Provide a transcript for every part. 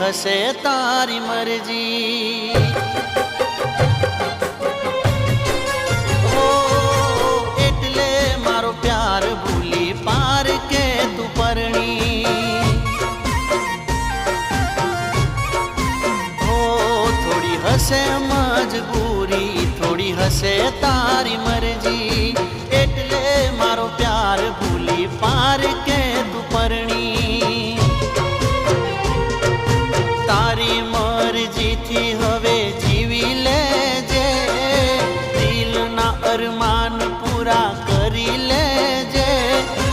હશે તારી મરજી. અરમાન પૂરા કરી લેજે.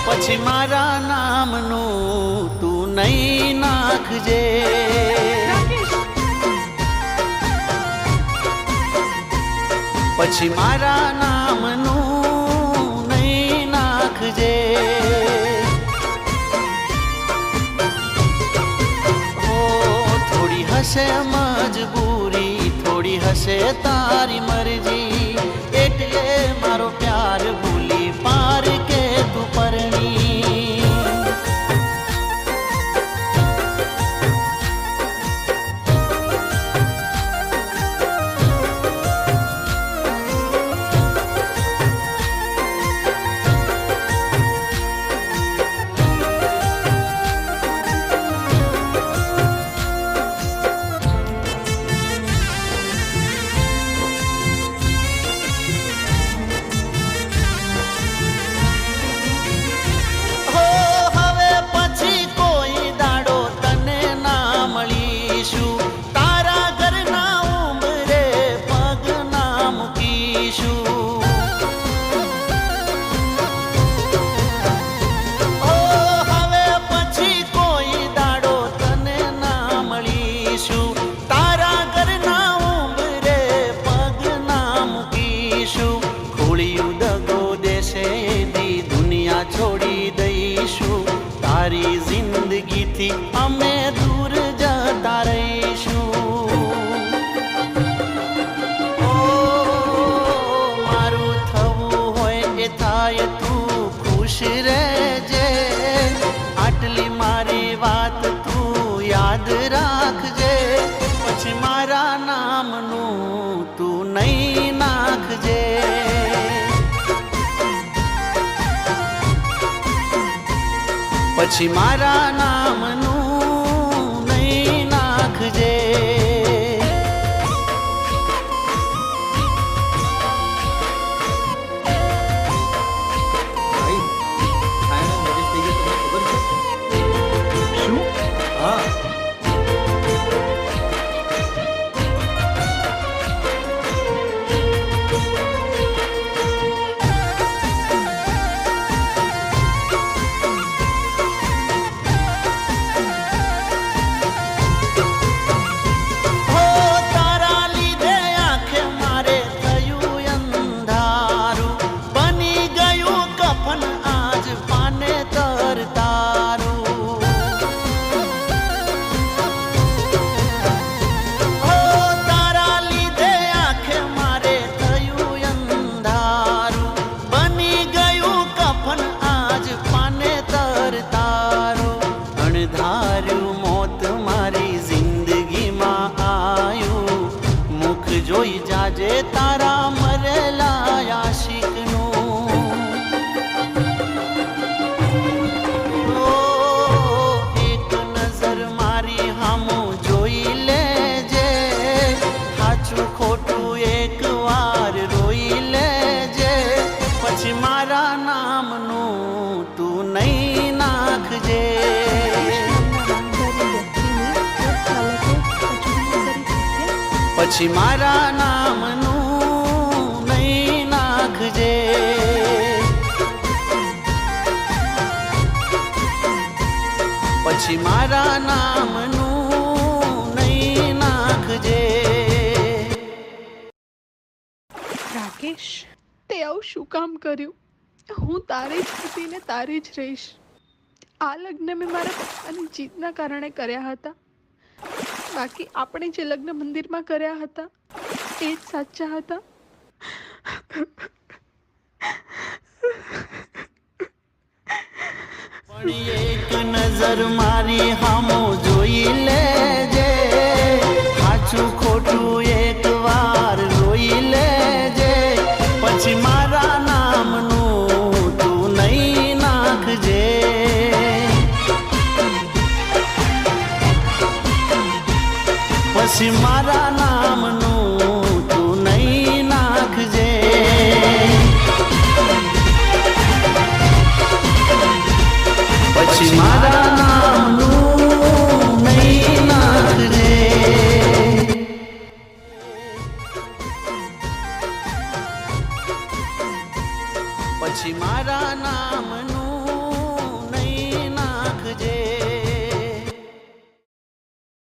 પછી મારા નામનું તું નહીં નાખજે. પછી મારા નામનું નહીં નાખજે. હો થોડી હશે મજબૂરી, થોડી હશે તારી મરજી. તારી જિંદગીથી અમે દૂર જતા રહીશું ઓ મારું થવું હોય એ થાય તું ખુશ રહેજે પછી મારા નામનું પછી મારા નામનું નહીં નાખજે. પછી મારા નામનું નહીં નાખજે. રાકેશ, તે આવું શું કામ કર્યું? હું તારી જ હતી ને તારી જ રહીશ. આ લગ્ન મેં મારા પપ્પાની જીતના કારણે કર્યા હતા. બાકી આપણે જે લગ્ન મંદિરમાં કર્યા હતા, એ જ સાચા હતા? એક નજર મારી હામો જોઈ લેજે. સાચું ખોટું એક પછી મારા નામ